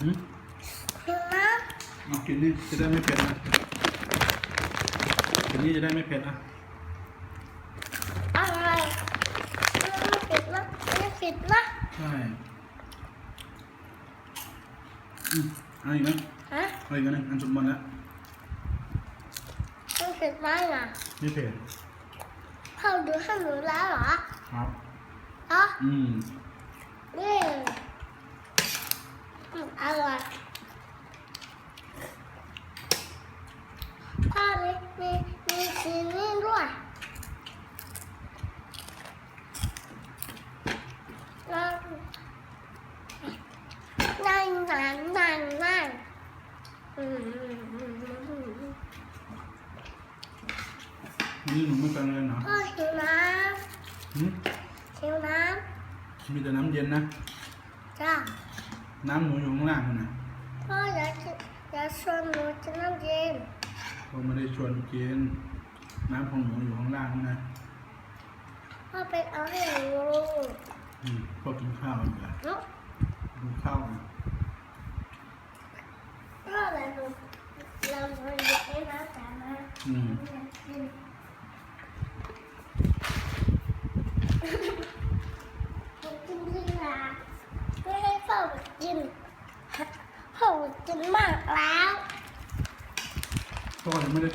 หืมหิวน้เอากินนี่จะได้ไม่เผ็ดนะกินนี่จะได้ไม่เผ็ดนะำอะไรไม่ผิดนะไม่ผิดนะใช่อืมเอาอีกนะฮะเอาอีกอันหนึงอันสุดหมดแล้วไม่ผิดไหมน่ะไม่เผ็ดพ่อดูให้หนูแล้วเหรอครับเหรออืมนี่ อร่อยพ่อมีมีมีซีนี่ด้วยนั่งนั่งนั่งนั่งนั่งนี่หนูไม่เป็นเลยเหรอพ่อหิวน้หืมำหิวน้มีแต่น้ำเย็นนะำจ้า น้ำหนูอยู่ข้างล่างนั่นนะพ่ออยากจะอยากชวนหนูกินน้ำเย็นผมไม่ได้ชวนกินน้ำของหนูอยู่ข้างล่างนะพ่อไปเอาให้หนูอืมพอกินข้าวอยู่แล้วเนาะกินข้าวอยู่พ่อเลยหนูเราหนูอยากได้น้ำแต่มาอืมอยากกินอยากกินที่ร้านไม่ให้พ่อ กินโหกินมากแล้ว พ่อยังไม่ได้